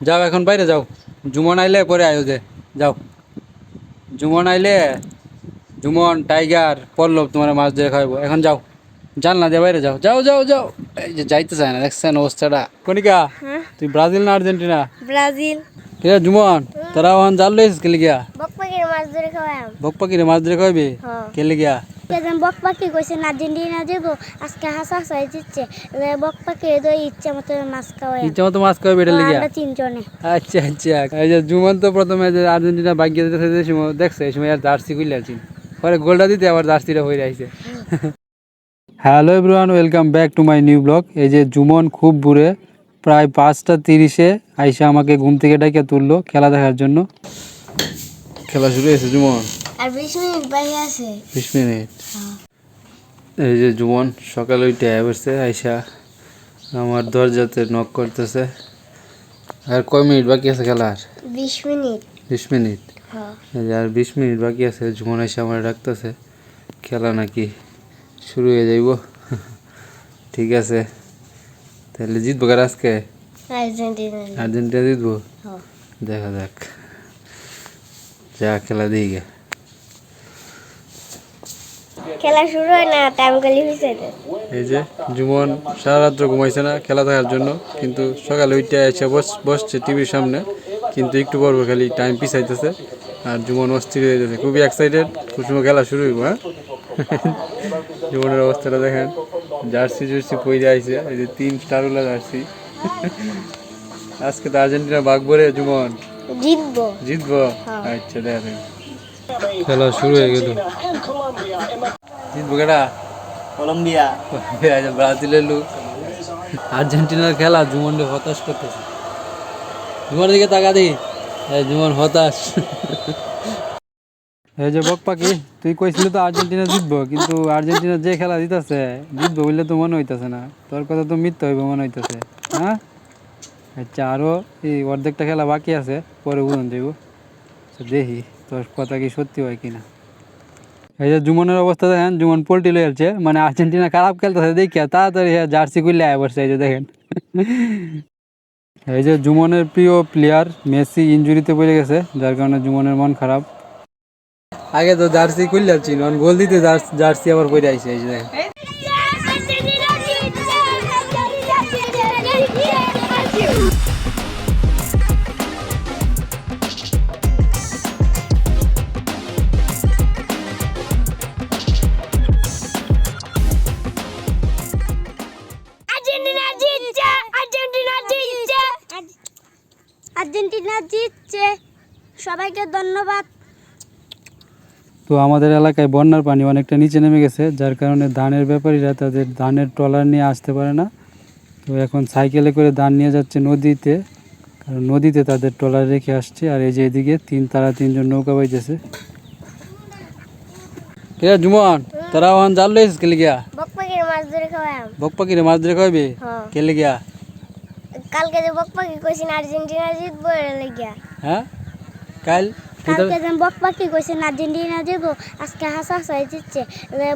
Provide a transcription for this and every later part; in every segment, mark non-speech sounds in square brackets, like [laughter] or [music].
যাও এখন বাইরে যাও। জুমন আইলে পরে আয়ো যে যাও। জুমন আইলে জুমন টাইগার পল্লব তোমার মাছ ধরে খাওয়াবো এখন যাও। জানলা দিয়ে বাইরে যাও। যাও যাও যাও। এই যে যাইতে চায় না দেখছেন অবস্থাটা। কনিকা হ্যাঁ? তুই ব্রাজিল না আর্জেন্টিনা? ব্রাজিল। কে জুমন? তোরা ওখান জাল লইছিস কেলে গিয়া? বক পাখির মাছ ধরে খাওয়াম বক পাখিরে মাছ ধরে খাওয়াবি হ্যাঁ। কেলে গিয়া? সেদিন বক পাখি কইছে আর্জেন্টিনা দিব আজকে হাসা হাসাই দিচ্ছে বক পাখি দই ইচ্ছা মতো মাছ খাওয়াই ইচ্ছা মতো মাছ খাওয়াবি এটা লেগিয়া আমরা তিনজনে। আচ্ছা আচ্ছা। এই যে জুমন তো প্রথমে যে আর্জেন্টিনা ভাগ্য দিতেছে যে সময় দেখছে এই সময় আর জার্সি খুলে আছি পরে গোলটা দিতে আবার জার্সিটা হয়ে যাইছে hello everyone welcome back to my new blog এই যে জুমন খুব বুড়ে প্রায় পাঁচটা তিরিশে আইসা আমাকে ঘুম থেকে ডাকিয়ে তুললো খেলা দেখার জন্য। খেলা শুরু হয়েছে জুমন। আর বিশ মিনিট বাইরে আছে। বিশ মিনিট। এই যে জুমন সকালে উঠে বসছে আইসা আমার দরজাতে নক করতেছে। আর কয় মিনিট বাকি আছে খেলার? বিশ মিনিট। বিশ মিনিট? হ্যাঁ। আর বিশ মিনিট বাকি আছে জুমন এসে আমার ডাকতেছে খেলা নাকি শুরু হয়ে যাইব? [laughs] ঠিক আছে। তাহলে জিতবো কার আজকে? আর্জেন্টিনা জিতবো? হ্যাঁ। দেখা যাক। যা খেলা গে খেলা শুরু হয় না টাইম গলি হয়েছে এই যে জুমন সারা রাত্র ঘুমাইছে না খেলা দেখার জন্য কিন্তু সকালে ওইটা এসে বস বসছে টিভির সামনে কিন্তু একটু পর খালি টাইম পিছাইতেছে আর জুমন অস্থির হয়ে যাচ্ছে খুবই এক্সাইটেড খুব সময় খেলা শুরু হইব হ্যাঁ? [laughs] জুমনের অবস্থাটা দেখেন জার্সি জার্সি পইরে আইছে এই যে তিন স্টারওয়ালা জার্সি। [laughs] আজকে তো আর্জেন্টিনা বাঘ বলে জুমন। জিতবো। জিতবো? আচ্ছা দেখা যাক। খেলা শুরু হয়ে গেল। জিতবো কেটা কলম্বিয়া। ব্রাজিলের লোক। আর্জেন্টিনার খেলা জুমনকে হতাশ করতেছে। জুমনের দিকে তাকা দি জুমন হতাশ। এই যে বক পাখি তুই কইছিলি তো আর্জেন্টিনা জিতবো কিন্তু আর্জেন্টিনা যে খেলা জিতাছে জিতবো বললে তো মনে হইতেছে না। তোর কথা তো মিথ্যা হইব মনে হইতেছে হ্যাঁ? আচ্ছা আরও এই অর্ধেকটা খেলা বাকি আছে পরে বুঝন যাইব। দেখি তোর কথা কি সত্যি হয় কিনা। এই যে জুমনের অবস্থা দেখেন, জুমন পোল্ট্রি লয়ে আসছে মানে আর্জেন্টিনা খারাপ খেলতেছে, দেখিয়া তাড়াতাড়ি হ্যাঁ জার্সি খুললে আয় বসছে এই যে দেখেন। এই যে জুমনের প্রিয় প্লেয়ার মেসি ইঞ্জুরিতে পড়ে গেছে, যার কারণে জুমনের মন খারাপ। আগে তো জার্সি খুললে আসছি গোল দিতে জার্সি আবার পড়ে আইছে, এই যে দেখেন। সবাইকে ধন্যবাদ। তো আমাদের এলাকায় বন্যার পানি অনেকটা নিচে নেমে গেছে যার কারণে ধানের ব্যাপারীরা তাদের ধানের ট্রলার নিয়ে আসতে পারে না। তো এখন সাইকেলে করে ধান নিয়ে যাচ্ছে নদীতে কারণ নদীতে তাদের ট্রলার রেখে আসছে আর এই যে এদিকে তিন তারা তিনজন নৌকা বাইতেছে। জুমন তারা ওখান জাল লইছিস কেলে গিয়া? বক পাখিরে মাছ ধরে খাইবে হ্যাঁ। কেলে গিয়া? কালকে যে বক পাখি কইছেন আর্জেন্টিনা জিতবো লাগিয়া হ্যাঁ? কাল কালকে যে বক পাখি কইছেন আর্জেন্টিনা দিব আজকে হাসা হাসাই দিচ্ছে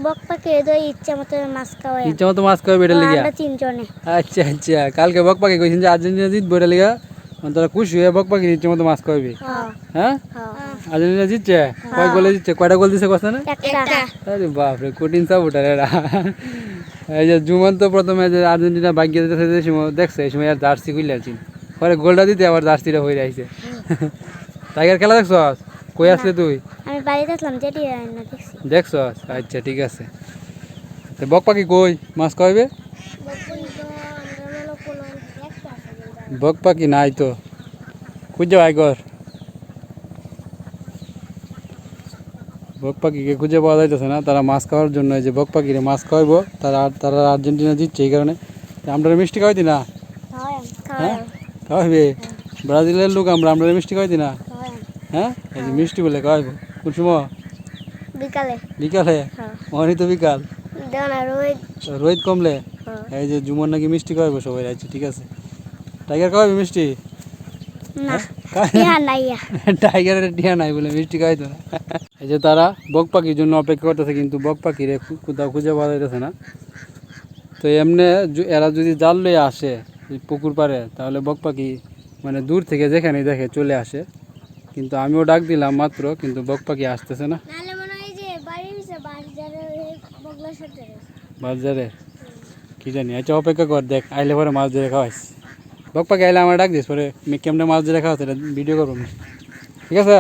বক পাখি দই ইচ্ছা মতো মাছ খাওয়াই ইচ্ছা মতো মাছ খাইবে এটা লেগিয়া আমরা তিনজনে। আচ্ছা আচ্ছা কালকে বক পাখি কইছেন যে আর্জেন্টিনা জিতবো এটা লেগা? তোরা খুশি হয়ে বক পাখি ইচ্ছা মতো মাছ খাইবে হ্যাঁ। হ্যাঁ? হ্যাঁ। আর্জেন্টিনা জিতছে? কয় গোলে জিতছে? কয়টা গোল দিছে কথা না একটা। আরে বাপরে কঠিন সাপোর্টার এরা। এই যে জুমন তো প্রথমে যে আর্জেন্টিনা ভাগ্য দেখছে এই সময় আর জার্সি খুলে আছি পরে গোলটা দিতে আবার জার্সিটা হয়ে যাইছে টাইগার খেলা দেখছ কই আসলে তুই? আমি বাড়িতে আসলাম যেটি না দেখছি। দেখছ আচ্ছা ঠিক আছে। তো বক পাখি কই? মাছ খাইবে বক পাখি নাই তো। খুঁজে ভাই কর বক পাখিকে খুঁজে পাওয়া যাইতেছে না তারা মাছ খাওয়ার জন্য যে বক পাখিরে মাছ খাওয়াইবো তারা তারা আর্জেন্টিনা জিতছে এই কারণে। আমরা মিষ্টি খাওয়াইতি না? হ্যাঁ? খাওয়াইবে? ব্রাজিলের লোক আমরা আমরা মিষ্টি খাওয়াইতি না? হ্যাঁ? এই যে মিষ্টি বলে খাওয়াইবো কোন সময় বিকালে। বিকালে? হ্যাঁ। ওখানে তো বিকাল। রোহিত। রোহিত কমলে? হ্যাঁ। এই যে জুমন নাকি মিষ্টি খাওয়াইবো সবাই? আচ্ছা ঠিক আছে। টাইগার খাওয়াবি মিষ্টি? ইয়া টাইগারের টিয়া নাই বলে মিষ্টি খাইতো তো এই যে তারা বক পাখির জন্য অপেক্ষা করতেছে কিন্তু বক পাখিরে কোথাও খুঁজে পাওয়া যাইতেছে না। তো এমনি এরা যদি জাল লয়ে আসে পুকুর পাড়ে তাহলে বক পাখি মানে দূর থেকে যেখানে দেখে চলে আসে। কিন্তু আমিও ডাক দিলাম মাত্র কিন্তু বক পাখি আসতেছে না। বাজারে কি জানি আচ্ছা অপেক্ষা কর দেখ আইলে পরে মাছ ধরে খাওয়াইস। বক পাখি আইলে আমার ডাক দিস পরে আমি কেমনে মাছ ধরে খাওয়াস এটা ভিডিও করব ঠিক আছে?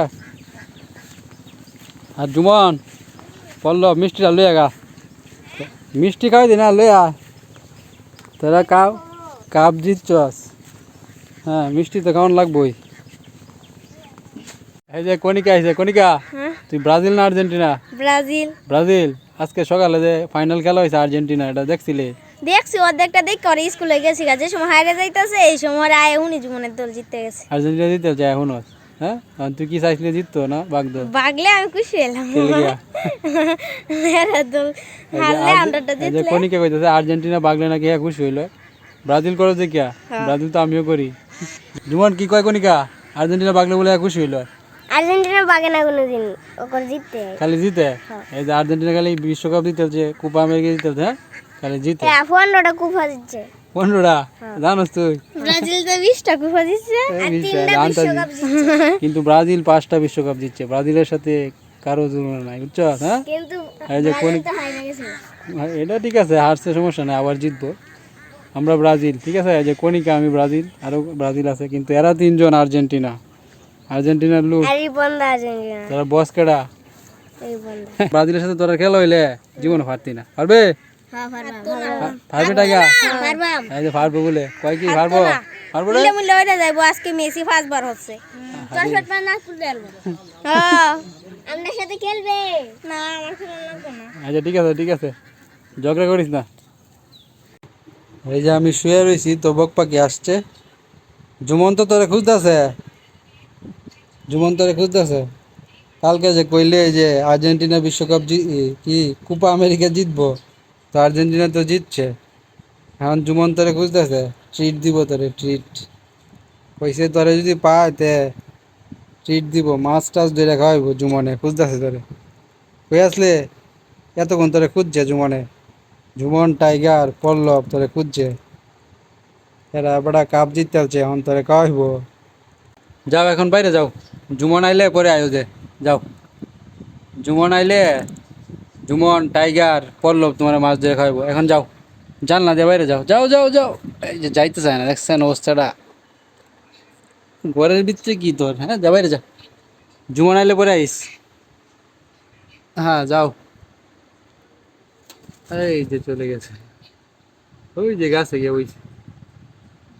আর জুমন পল্লব মিষ্টিটা লইয়া গা। মিষ্টি খাওয়াই দি না লইয়া। তোরা কাপ কাপ জিতছস। হ্যাঁ মিষ্টি তো কেমন লাগবোই। এই যে কনিকা আইছে কনিকা হ্যাঁ? তুই ব্রাজিল না আর্জেন্টিনা? ব্রাজিল। ব্রাজিল? আজকে সকালে যে ফাইনাল খেলা হয়েছে আর্জেন্টিনা এটা দেখছিলে? দেখছি অর্ধেকটা দেখ করে স্কুলে গেছি যে সময় হাইরে যাইতেছে এই সময় আয় উনি জীবনের দল জিততে গেছে। আর্জেন্টিনা জিতে যায় এখনও? হ্যাঁ? তুই কি চাইছিলে জিততো না বাগদল বাগলে আমি খুশি হলাম হারলে জিতলে। কনিকে কইতেছে আর্জেন্টিনা বাগলে নাকি হ্যাঁ খুশি হইল। ব্রাজিল করো যে কিয়া হ্যাঁ। ব্রাজিল তো আমিও করি। জুমন কি কয় কনিকা আর্জেন্টিনা বাগলে বলে খুশি হইল? আর্জেন্টিনা বাগে না কোনোদিন ওকর জিততে খালি জিতে? হ্যাঁ। এই যে আর্জেন্টিনা খালি বিশ্বকাপ জিতেছে কোপা আমেরিকা জিতেছে হ্যাঁ? খালি জিতে। হ্যাঁ পনেরোটা কুফা দিচ্ছে পনেরোটা? জানোস তুই? ব্রাজিল তো বিশটা বিশটা, জানতাম। [laughs] কিন্তু ব্রাজিল পাঁচটা বিশ্বকাপ জিতছে। ব্রাজিলের সাথে কারও তুলনা নাই বুঝছ? হ্যাঁ? কিন্তু এই যে কোন তো হাইরে গেছে। হ্যাঁ, এটা ঠিক আছে হারছে সমস্যা নাই আবার জিতবো। আমরা ব্রাজিল ঠিক আছে? এই যে কনিকা আমি ব্রাজিল আরও ব্রাজিল আছে কিন্তু এরা তিনজন আর্জেন্টিনা। আর্জেন্টিনার লোক। আর এই আর্জেন্টিনা। তারা বস কেডা? এই বন্ধ। [laughs] ব্রাজিলের সাথে তোরা খেলা হইলে জীবনে পারতি না। পারবে? হ্যাঁ পারবা। পারবে টাকা? পারবাম এই যে পারব বলে। কয় কি পারব পারব রে? মিলে ওইটা যাইবো। আজকে মেসি ফার্স্ট বার হচ্ছে তোর শট পা না খুলতে পারব [laughs] হ্যাঁ। আমাদের সাথে খেলবে। না আমার খেলা লাগবে না। আচ্ছা ঠিক আছে ঠিক আছে। ঝগড়া করিস না। এই যে আমি শুয়ে রয়েছি তো বক পাখি আসছে। জুমন্ত তোরে খুঁজতেছে। জুমন তোরে খুঁজতেছে। কালকে যে কইলে যে আর্জেন্টিনা বিশ্বকাপ কি, কোপা আমেরিকা জিতবো, তো আর্জেন্টিনা তো জিতছে। এখন জুমন তোরে খুঁজতেছে ট্রিট দিব তোরে ট্রিট কইছে তোরে যদি পায় তে ট্রিট দিব, মাছ টাছ ধরে খাওয়াইবো জুমনে খুঁজতেছে তোরে। কই আসলে এতক্ষণ তোরে খুঁজছে জুমনে জুমন টাইগার, পল্লব তোরে খুঁজছে। এরা বড়া কাপ জিততে এখন তোরে খাওয়াইব। যাও, এখন বাইরে যাও। জুমন আইলে পরে আয়ো যে, যাও। জুমন আইলে, জুমন, টাইগার, পল্লব তোমার মাছ ধরে খাওয়াইবো। এখন যাও। জানলা দিয়ে বাইরে যাও। যাও যাও যাও। এই যে যাইতে চায় না, দেখছেন অবস্থাটা। ঘরের ভিতরে কি তোর হ্যাঁ? যা, বাইরে যা। জুমন আইলে পরে আইস। হ্যাঁ যাও। এই যে চলে গেছে। ওই যে গাছে গিয়ে ওই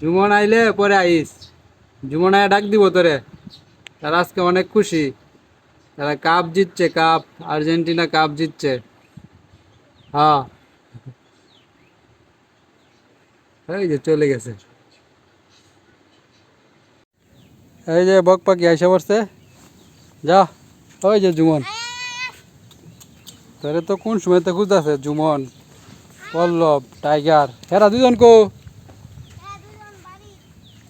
জুমন আইলে পরে আইস। জুমন আয় ডাক দিব তোরে। তারা আজকে অনেক খুশি। তারা কাপ জিতছে কাপ আর্জেন্টিনা কাপ জিতছে। হ্যাঁ। এই যে চলে গেছে। এই যে বক পাখি আইসা পড়ছে। যা, ওই যে জুমন তোরে তো কোন সময় তো খুঁজতেছে? জুমন পল্লব, টাইগার। হেরা দুজন কো?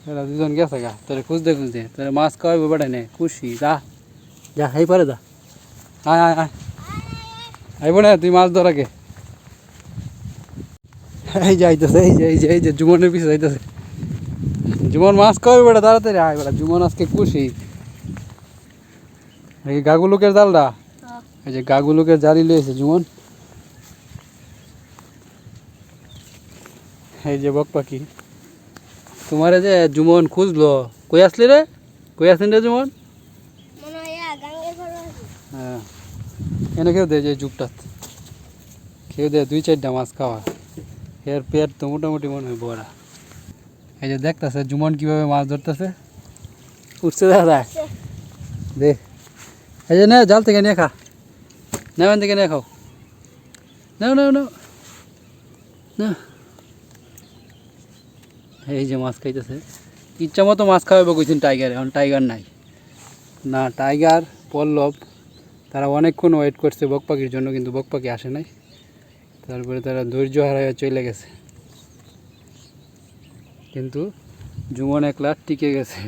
হেরা দুজন গেছে গা তোরে খুঁজতে খুঁজতে তোরে মাছ খাওয়াইবো বেড়াই নে খুশি যা যা এই পারে যা আয় আয় আয় আইব না তুই মাছ ধরাকে এই যাইতেছে এই যে এই যে এই যে জুমনের পিছে যাইতেছে জুমন মাছ খাওয়াবে বেড়া তাড়াতাড়ি আয় বেড়া জুমন আজকে খুশি এই গাগুলুকের জালটা এই যে গাগুলোকে জারি লয়েছে জুমন এই যে বক পাখি তোমারে যে জুমন খুঁজলো কই আসলি রে? কই আসলেন রে জুমন? মনে হয় এনে কেউ দে যে যুগটা। কেউ দে দুই চারটা মাছ খাওয়া। এর পেট তো মোটামুটি মনে হয় বড়া এই যে দেখতেছে জুমন কীভাবে মাছ ধরতেছে। উঠছে যায় দে। এই যে নে জাল থেকে নিয়ে খা। নেবেন থেকে নিয়ে খাও। নাও নাও নাও। না। এই যে মাছ খাইতেছে। ইচ্ছা মতো মাছ খাওয়াবে কইছেন টাইগার এখন টাইগার নাই। না টাইগার পল্লব তারা অনেকক্ষণ ওয়েট করছে বক পাখির জন্য কিন্তু বক পাখি আসে নাই। তারপরে তারা ধৈর্য হারাইয়া চলে গেছে। কিন্তু জুমন একলা টিকে গেছে।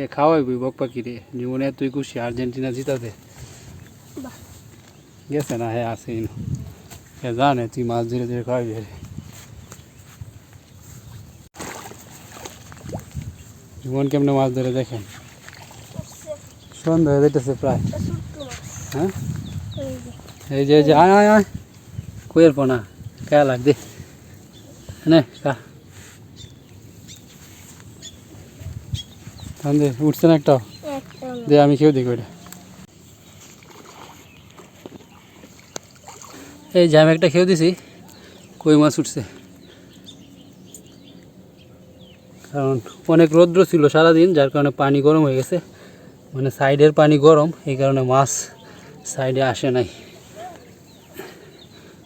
এ খাওয়াইবি বক পাখি রে জীবনে তুই খুশি আর্জেন্টিনা জিতাতে। গেছে না হ্যাঁ আসেই না এ জানে তুই মাছ ধীরে ধীরে খাওয়াবি জীবন কেমনে মাছ ধরে দেখেন? সন্ধ্যা হয়ে যেতেছে প্রায়। হ্যাঁ? এই যে আয় আয় আয়। কইয়ের পোনা কে লাগ দে। নে কা উঠছে না একটাও? দে, আমি কেউ দেখি ওটা এই যে, আমি একটা খেয়ে দিছি। কই মাছ উঠছে? কারণ অনেক রৌদ্র ছিল সারাদিন, যার কারণে পানি গরম হয়ে গেছে। মানে সাইডের পানি গরম, এই কারণে মাছ সাইডে আসে নাই।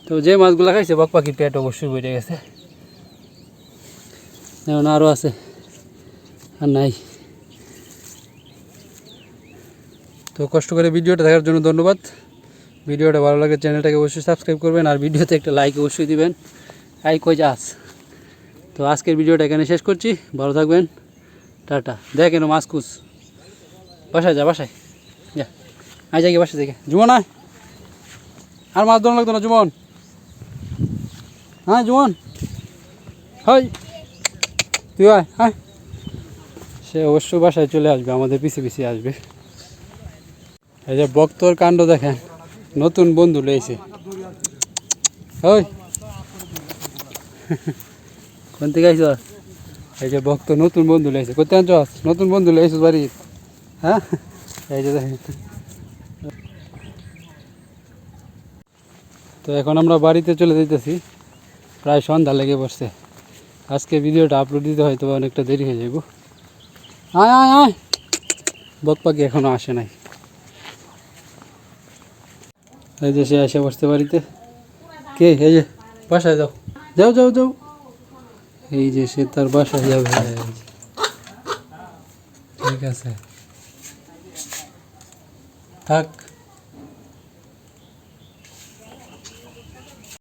তো যে মাছগুলো খাইছে, বক পাখির পেট অবশ্যই বেড়ে গেছে। এখন আরও আছে, আর নাই। তো কষ্ট করে ভিডিওটা দেখার জন্য ধন্যবাদ। ভিডিওটা ভালো লাগে, চ্যানেলটাকে অবশ্যই সাবস্ক্রাইব করবেন, আর ভিডিওতে একটা লাইক অবশ্যই দিবেন। আই কই যাস? তো আজকের ভিডিওটা এখানে শেষ করছি। ভালো থাকবেন। টাটা। দেখেন মাছ কুস বাসায় যা বাসায়। যা। আই যাই বাসায় দেখে জুমন আয়। আর মাছ ধরুন লাগতো না, জুমন। হ্যাঁ জুমন। হয় তুই আয় হ্যাঁ সে অবশ্যই বাসায় চলে আসবে, আমাদের পিছিয়ে পিছিয়ে আসবে। এই যে বক্তর কাণ্ড দেখেন। নতুন বন্ধু লইছে। ওই কোন থেকে আইস এই যে ভক্ত নতুন বন্ধু লইছে কোথায় আনছস নতুন বন্ধু লইছিস বাড়ি হ্যাঁ? এই যে তো এখন আমরা বাড়িতে চলে যাইতেছি। প্রায় সন্ধ্যা লেগে বসছে আজকে ভিডিওটা আপলোড দিতে হয়তো অনেকটা দেরি হয়ে যাইব। আয় আয় আয়! বক পাখি এখনও আসে নাই। এই যে সে এসে বসতে বাড়িতে। কে? এই যে, বাসায় যাও। যাও যাও যাও। এই যে সে তার বাসায় যাবে। ঠিক আছে। থাক।